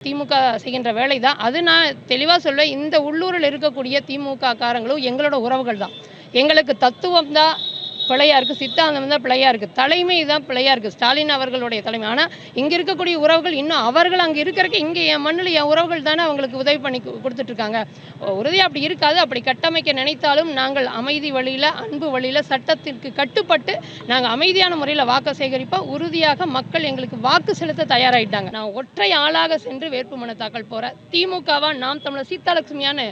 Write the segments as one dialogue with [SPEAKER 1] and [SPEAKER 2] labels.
[SPEAKER 1] திமுக செய்கின்ற வேலை தான் அது நான் தெளிவாக சொல்வேன். இந்த உள்ளூரில் இருக்கக்கூடிய திமுக காரங்களும் எங்களோட உறவுகள் தான் எங்களுக்கு தத்துவம் தான் பிழையா இருக்குது சித்தாந்தம் தான் பிள்ளையாருக்கு இருக்குது தலைமை தான் பிள்ளையாருக்கு இருக்குது ஸ்டாலின் அவர்களுடைய தலைமை. ஆனால் இங்கே இருக்கக்கூடிய உறவுகள் இன்னும் அவர்கள் அங்கே இருக்கிறக்கு இங்கே என் மண்ணில் என் உறவுகள் தானே அவங்களுக்கு உதவி பண்ணி கொடுத்துட்ருக்காங்க. உறுதியாக அப்படி இருக்காது. அப்படி கட்டமைக்க நினைத்தாலும் நாங்கள் அமைதி வழியில் அன்பு வழியில் சட்டத்திற்கு கட்டுப்பட்டு நாங்கள் அமைதியான முறையில் வாக்கு சேகரிப்போம். உறுதியாக மக்கள் எங்களுக்கு வாக்கு செலுத்த தயாராகிட்டாங்க நான் ஒற்றை ஆளாக சென்று வேட்புமனு தாக்கல் போகிறேன் திமுகவா நாம் தமிழர் சீதாலட்சுமியான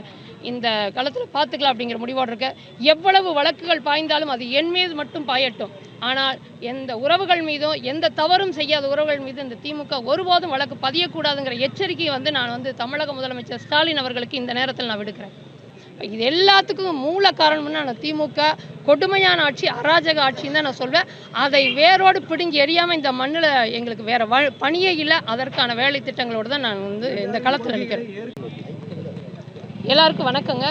[SPEAKER 1] இந்த களத்தில் பார்த்துக்கலாம் அப்படிங்கிற முடிவோடு இருக்க. எவ்வளவு வழக்குகள் பாய்ந்தாலும் அது என் மீது மட்டும் பாயட்டும். ஆனால் எந்த உறவுகள் மீதும் எந்த தவறும் செய்யாத உறவுகள் மீது இந்த திமுக ஒருபோதும் வழக்கு பதியக்கூடாதுங்கிற எச்சரிக்கையை வந்து நான் வந்து தமிழக முதலமைச்சர் ஸ்டாலின் அவர்களுக்கு இந்த நேரத்தில் நான் விடுக்கிறேன். இது எல்லாத்துக்கும் மூல காரணம்னா நான் திமுக கொடுமையான ஆட்சி அராஜக ஆட்சின்னு தான் நான் சொல்வேன். அதை வேரோடு பிடுங்கி எரியாமல் இந்த மண்ணில் எங்களுக்கு வேற வ பணியே இல்லை. அதற்கான வேலை திட்டங்களோடு தான் நான் வந்து இந்த களத்தில் நிற்கிறேன் எல்லாருக்கும் வணக்கங்க.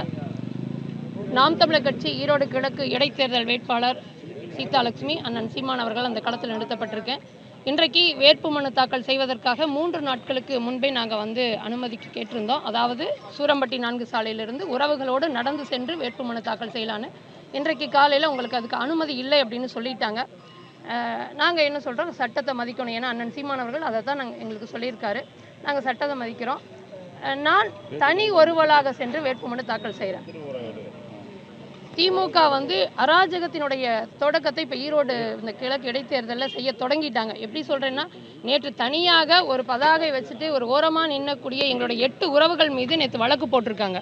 [SPEAKER 1] நாம் தமிழர் கட்சி ஈரோடு கிழக்கு இடைத்தேர்தல் வேட்பாளர் சீதாலட்சுமி அண்ணன் சீமான் அவர்கள் அந்த களத்தில் நிறுத்தப்பட்டிருக்கேன். இன்றைக்கு வேட்பு மனு தாக்கல் செய்வதற்காக மூன்று நாட்களுக்கு முன்பே நாங்கள் வந்து அனுமதிக்கு கேட்டிருந்தோம். அதாவது சூரம்பட்டி நான்கு சாலையிலிருந்து உறவுகளோடு நடந்து சென்று வேட்பு மனு தாக்கல் செய்யலான்னு. இன்றைக்கு காலையில் உங்களுக்கு அதுக்கு அனுமதி இல்லை அப்படின்னு சொல்லிட்டாங்க. நாங்கள் என்ன சொல்கிறோம் சட்டத்தை மதிக்கணும். ஏன்னா அண்ணன் சீமானவர்கள் அதை தான் நாங்கள் எங்களுக்கு சொல்லியிருக்காரு. நாங்கள் சட்டத்தை மதிக்கிறோம். நான் தனி ஒருவளாக சென்று வேட்புமனு தாக்கல் செய்கிறேன். திமுக வந்து அராஜகத்தினுடைய தொடக்கத்தை இப்போ ஈரோடு இந்த கிழக்கு இடைத்தேர்தலில் செய்ய தொடங்கிட்டாங்க. எப்படி சொல்கிறேன்னா நேற்று தனியாக ஒரு பதாகை வச்சுட்டு ஒரு ஓரமாக நின்னக்கூடிய எங்களுடைய எட்டு உறவுகள் மீது நேற்று வழக்கு போட்டிருக்காங்க.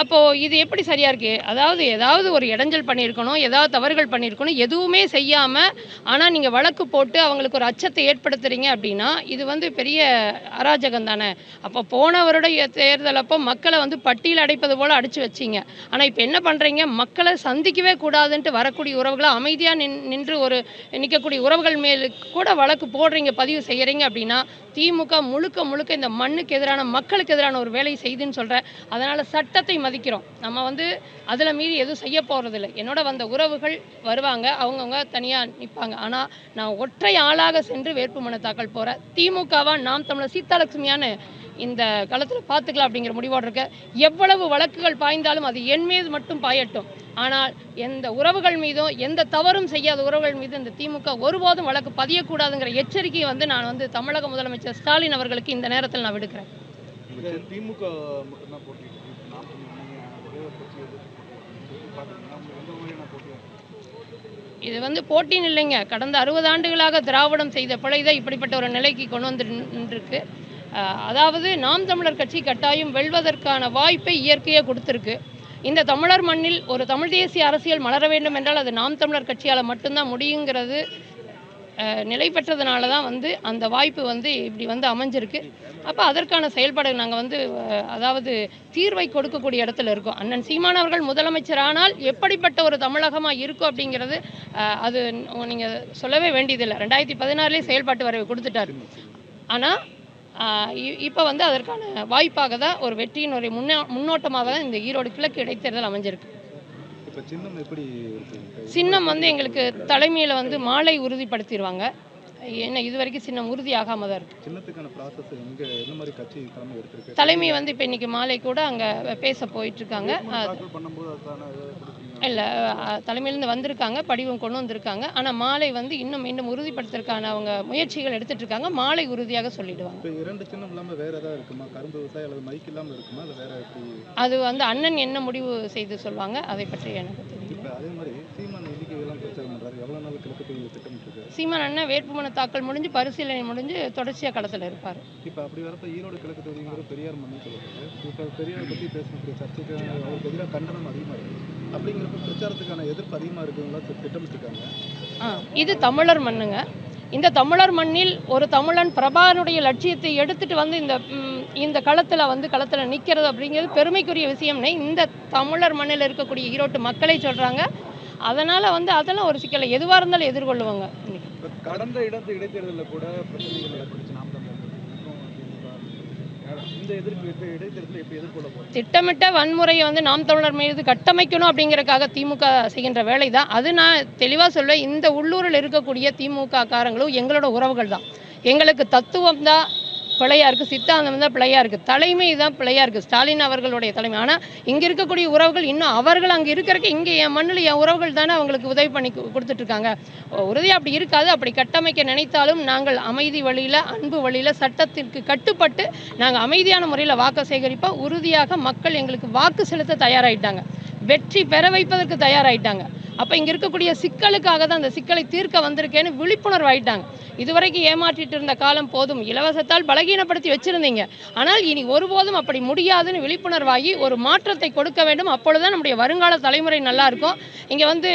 [SPEAKER 1] அப்போது இது எப்படி சரியாக இருக்குது அதாவது ஏதாவது ஒரு இடைஞ்சல் பண்ணியிருக்கணும் ஏதாவது தவறுகள் பண்ணியிருக்கணும் எதுவுமே செய்யாமல் ஆனால் நீங்கள் வழக்கு போட்டு அவங்களுக்கு ஒரு அச்சத்தை ஏற்படுத்துறீங்க அப்படின்னா இது வந்து பெரிய அராஜகம் தானே. அப்போ போன வருட தேர்தல் அப்போ மக்களை வந்து பட்டியல் அடைப்பது போல் அடித்து வச்சீங்க. ஆனால் இப்போ என்ன பண்ணுறீங்க மக்களை சந்திக்கவே கூடாதுன்ட்டு வரக்கூடிய உறவுகளை அமைதியாக நின் நின்று ஒரு நிற்கக்கூடிய உறவுகள் மேல் கூட வழக்கு போடுறீங்க பதிவு செய்கிறீங்க அப்படின்னா திமுக முழுக்க முழுக்க இந்த மண்ணுக்கு எதிரான மக்களுக்கு எதிரான ஒரு வேலையை செய்துன்னு சொல்கிறேன் அதனால் சட்டத்தை மதிக்கிறோம். நம்ம வந்து அதில் மீறி எதுவும் செய்ய போகிறதில்ல என்னோட வந்த உறவுகள் வருவாங்க அவங்கவுங்க தனியாக நிற்பாங்க ஆனால் நான் ஒற்றை ஆளாக சென்று வேட்புமனு தாக்கல் போகிறேன் திமுகவா நாம் தமிழர் சீதாலட்சுமியான்னு இந்த காலத்தில் பார்த்துக்கலாம் அப்படிங்கிற முடிவோடு இருக்க. எவ்வளவு வழக்குகள் பாய்ந்தாலும் அது என் மீது மட்டும் பாயட்டும். ஆனால் எந்த உறவுகள் மீதும் எந்த தவறும் செய்யாத உறவுகள் மீது இந்த திமுக ஒருபோதும் வழக்கு பதியக்கூடாதுங்கிற எச்சரிக்கையை வந்து நான் வந்து தமிழக முதலமைச்சர் ஸ்டாலின் அவர்களுக்கு இந்த நேரத்தில் நான் விடுக்கிறேன்.
[SPEAKER 2] திமுக மட்டும்தான் போட்டிட்டு இருக்கு நாம் தமிழர் ஒரே ஒரு கட்சி எதிர்த்து பார்த்தீங்கன்னா உங்களுக்கு எந்த மாதிரியான போட்டியாக
[SPEAKER 1] இது வந்து போட்டின்னு இல்லைங்க. கடந்த அறுபது ஆண்டுகளாக திராவிடம் செய்த பிழை தான் இப்படிப்பட்ட ஒரு நிலைக்கு கொண்டு வந்து நின்றுருக்கு. அஹ் அதாவது நாம் தமிழர் கட்சி கட்டாயம் வெல்வதற்கான வாய்ப்பை இயற்கையே கொடுத்துருக்கு. இந்த தமிழர் மண்ணில் ஒரு தமிழ் தேசிய அரசியல் மலர வேண்டும் என்றால் அது நாம் தமிழர் கட்சியால் மட்டும்தான் முடியுங்கிறது நிலை பெற்றதுனால தான் வந்து அந்த வாய்ப்பு வந்து இப்படி வந்து அமைஞ்சிருக்கு. அப்போ அதற்கான செயல்பாடு நாங்கள் வந்து அதாவது தீர்வை கொடுக்கக்கூடிய இடத்துல இருக்கோம். அண்ணன் சீமான் அவர்கள் முதலமைச்சரானால் எப்படிப்பட்ட ஒரு தமிழகமாக இருக்கும் அப்படிங்கிறது அது நீங்கள் சொல்லவே வேண்டியதில்லை. ரெண்டாயிரத்தி பதினாறுலேயே செயல்பாட்டு வரைவு கொடுத்துட்டாரு. ஆனால் இப்போ வந்து அதற்கான வாய்ப்பாக தான் ஒரு வெற்றியின் ஒரு முன்னோ முன்னோட்டமாக தான் இந்த ஈரோடு கிழக்கு இடைத்தேர்தல் அமைஞ்சிருக்கு.
[SPEAKER 2] சின்னம்
[SPEAKER 1] வந்து எங்களுக்கு தலைமையில் வந்து மாலை உறுதிப்படுத்திடுவாங்க. என்ன இது வரைக்கும் சின்னம் உறுதியாகாம தான் இருக்கு.
[SPEAKER 2] சின்னத்துக்கான ப்ராசஸ் எங்கே என்ன மாதிரி கட்சி தலைமை எடுத்திருக்கு?
[SPEAKER 1] தலைமை வந்து இப்போ இன்னைக்கு மாலை கூட அங்கே பேச போயிட்டு இருக்காங்க இல்லை தலைமையிலேருந்து வந்திருக்காங்க படிவம் கொண்டு வந்திருக்காங்க. ஆனால் மாலை வந்து இன்னும் மீண்டும் உறுதிப்படுத்துறதுக்கான அவங்க முயற்சிகள் எடுத்துட்டு இருக்காங்க மாலை உறுதியாக சொல்லிடுவாங்க.
[SPEAKER 2] இரண்டு சின்னம் இல்லாமல் வேற ஏதாவது இருக்குமா? கரும்பு விவசாயம் அல்லது மைக் இல்லாமல் இருக்குமா? இல்லை வேற
[SPEAKER 1] அது வந்து அண்ணன் என்ன முடிவு செய்து சொல்லுவாங்க அதை பற்றி எனக்கு
[SPEAKER 2] அதே மாதிரி சீமான்
[SPEAKER 1] அண்ணன் வேட்புமனு தாக்கல் முடிஞ்சு பரிசீலனை முடிஞ்சு தொடர்ச்சியாக களத்தில் இருப்பார்.
[SPEAKER 2] இப்போ அப்படி வரப்ப ஈரோடு கிழக்கு தொகுதிங்கிறது பெரியார் மண்ணு சொல்லப்படுது. இப்போ பெரியாரை பற்றி பேசக்கூடிய சர்ச்சைக்கு அவருக்கு எதிராக கண்டனம் அதிகமாக இருக்குது அப்படிங்கிறப்ப பிரச்சாரத்துக்கான எதிர்ப்பு அதிகமாக இருக்குங்களா திட்டமிட்டிருக்காங்க?
[SPEAKER 1] இது தமிழர் மண்ணுங்க. இந்த தமிழர் மண்ணில் ஒரு தமிழன் பிரபானுடைய லட்சியத்தை எடுத்துட்டு வந்து இந்த இந்த களத்தில் வந்து களத்தில் நிற்கிறது அப்படிங்கிறது பெருமைக்குரிய விஷயம்னே இந்த தமிழர் மண்ணில் இருக்கக்கூடிய ஈரோட்டு மக்களை சொல்கிறாங்க அதனால் வந்து அதெல்லாம் ஒரு சிக்கலை எதுவாக இருந்தாலும் எதிர்கொள்ளுவாங்க.
[SPEAKER 2] கடந்த இடத்து இடைத்தேர்தலில் கூட
[SPEAKER 1] திட்டமிட்ட வன்முறையை வந்து நாம் தமிழர் மீது கட்டமைக்கணும் அப்படிங்கறதுக்காக திமுக செய்கின்ற வேலை தான் அது நான் தெளிவாக சொல்வேன். இந்த உள்ளூரில் இருக்கக்கூடிய திமுக காரங்களும் எங்களோட உறவுகள் தான் எங்களுக்கு தத்துவம் தான். பிழையா இருக்குது சித்தாந்தம் தான் பிள்ளையாருக்கு இருக்குது தலைமை தான் பிள்ளையாருக்கு ஸ்டாலின் அவர்களுடைய தலைமை. ஆனால் இங்கே இருக்கக்கூடிய உறவுகள் இன்னும் அவர்கள் அங்கே இருக்கிறக்கு இங்கே என் மண்ணில் என் உறவுகள் தானே அவங்களுக்கு உதவி பண்ணி கொடுத்துட்ருக்காங்க. கொடுத்துட்டு இருக்காங்க உறுதியாக அப்படி இருக்காது. அப்படி கட்டமைக்க நினைத்தாலும் நாங்கள் அமைதி வழியில் அன்பு வழியில் சட்டத்திற்கு கட்டுப்பட்டு நாங்கள் அமைதியான முறையில் வாக்கு சேகரிப்போம் உறுதியாக மக்கள் எங்களுக்கு வாக்கு செலுத்த தயாராகிட்டாங்க வெற்றி பெற வைப்பதற்கு தயாராகிட்டாங்க அப்போ இங்கே இருக்கக்கூடிய சிக்கலுக்காக தான் அந்த சிக்கலை தீர்க்க வந்திருக்கேன்னு விழிப்புணர்வு ஆயிட்டாங்க. இதுவரைக்கும் ஏமாற்றிட்டு இருந்த காலம் போதும். இலவசத்தால் பலகீனப்படுத்தி வச்சிருந்தீங்க. ஆனால் இனி ஒருபோதும் அப்படி முடியாதுன்னு விழிப்புணர்வாகி ஒரு மாற்றத்தை கொடுக்க வேண்டும். அப்பொழுதுதான் நம்முடைய வருங்கால தலைமுறை நல்லா இருக்கும். இங்கே வந்து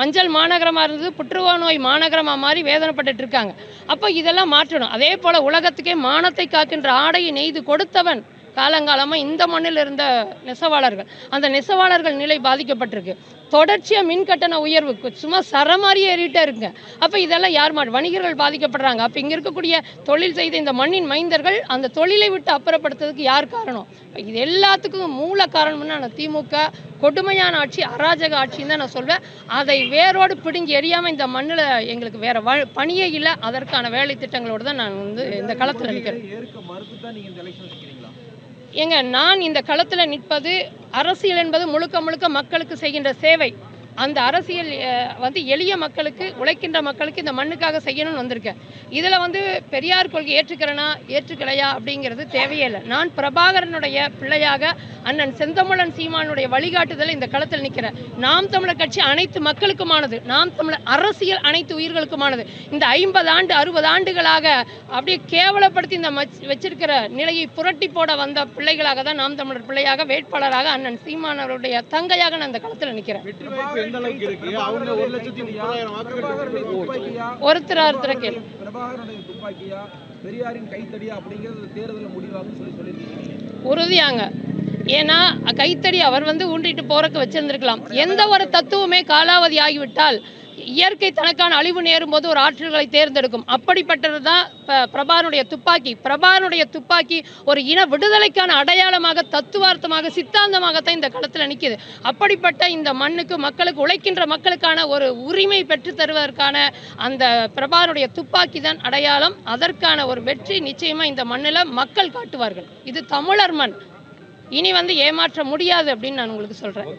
[SPEAKER 1] மஞ்சள் மாநகரமாக இருந்தது புற்றுநோய் நோய் மாநகரமாக மாறி வேதனைப்பட்டுட்டு இருக்காங்க. அப்போ இதெல்லாம் மாற்றணும். அதே போல் உலகத்துக்கே மானத்தை காக்கின்ற ஆடையை நெய்து கொடுத்தவன் காலங்காலமாக இந்த மண்ணில் இருந்த நெசவாளர்கள். அந்த நெசவாளர்கள் நிலை பாதிக்கப்பட்டிருக்கு. தொடர்ச்சியாக மின் கட்டண உயர்வு சும்மா சரமாரி ஏறிட்டே இருக்குங்க அப்போ இதெல்லாம் யார் மாட் வணிகர்கள் பாதிக்கப்படுறாங்க. அப்போ இங்கே இருக்கக்கூடிய தொழில் செய்த இந்த மண்ணின் மைந்தர்கள் அந்த தொழிலை விட்டு அப்புறப்படுத்துறதுக்கு யார் காரணம்? இது எல்லாத்துக்கும் மூல காரணம்னா நான் திமுக கொடுமையான ஆட்சி அராஜக ஆட்சின்னு தான் நான் சொல்வேன். அதை வேரோடு பிடுங்கி எரியாமல் இந்த மண்ணில் எங்களுக்கு வேற வ பணியே இல்லை. அதற்கான வேலை திட்டங்களோடு தான் நான் வந்து இந்த களத்தில் நிற்கிறேன் ஏங்க நான் இந்த களத்தில் நிற்பது அரசியல் என்பது முழுக்க முழுக்க மக்களுக்கு செய்கின்ற சேவை. அந்த அரசியல் வந்து எளிய மக்களுக்கு உழைக்கின்ற மக்களுக்கு இந்த மண்ணுக்காக செய்யணும்னு வந்திருக்கேன் இதில் வந்து பெரியார் கொள்கை ஏற்றுக்கிறேனா ஏற்றுக்கலையா அப்படிங்கிறது தேவையே இல்லை. நான் பிரபாகரனுடைய பிள்ளையாக அண்ணன் செந்தமிழன் சீமானுடைய வழிகாட்டுதல் இந்த களத்தில் நிற்கிறேன் நாம் தமிழர் கட்சி அனைத்து மக்களுக்குமானது. நாம் தமிழர் அரசியல் அனைத்து உயிர்களுக்குமானது. இந்த ஐம்பது ஆண்டு அறுபது ஆண்டுகளாக அப்படியே கேவலப்படுத்தி இந்த மச்- வச்சிருக்கிற நிலையை புரட்டி போட வந்த பிள்ளைகளாக தான் நாம் தமிழர் பிள்ளையாக வேட்பாளராக அண்ணன் சீமானவருடைய தங்கையாக நான் இந்த களத்தில் நிற்கிறேன்
[SPEAKER 3] எந்த அளவுக்கு இருக்கு? அவங்க ஒரு லட்சத்தி முப்பதாயிரம் வாக்குகள்
[SPEAKER 4] துப்பாக்கியா?
[SPEAKER 1] ஒருத்தர் ஒருத்தர் கேள்வி
[SPEAKER 4] பிரபாகரனுடைய துப்பாக்கியா? பெரியாரின் கைத்தடியா அப்படிங்கிறது தேர்தலில் சொல்லி சொல்லியிருக்கீங்க.
[SPEAKER 1] உறுதியாங்க. ஏன்னா கைத்தடி அவர் வந்து ஊன்றிட்டு போறக்கு வச்சிருந்திருக்கலாம். எந்த ஒரு தத்துவமே காலாவதி ஆகிவிட்டால் இயற்கை தனக்கான அழிவு நேரும் போது ஒரு ஆற்றல்களை தேர்ந்தெடுக்கும். அப்படிப்பட்டது தான் பிரபானுடைய துப்பாக்கி. பிரபானுடைய துப்பாக்கி ஒரு இன விடுதலைக்கான அடையாளமாக தத்துவார்த்தமாக சித்தாந்தமாகத்தான் இந்த களத்தில் நிற்கிது அப்படிப்பட்ட இந்த மண்ணுக்கு மக்களுக்கு உழைக்கின்ற மக்களுக்கான ஒரு உரிமை பெற்றுத் தருவதற்கான அந்த பிரபானுடைய துப்பாக்கி தான் அடையாளம். அதற்கான ஒரு வெற்றி நிச்சயமா இந்த மண்ணில் மக்கள் காட்டுவார்கள். இது தமிழர் மண். இனி வந்து ஏமாற்ற முடியாது அப்படின்னு நான் உங்களுக்கு சொல்றேன்.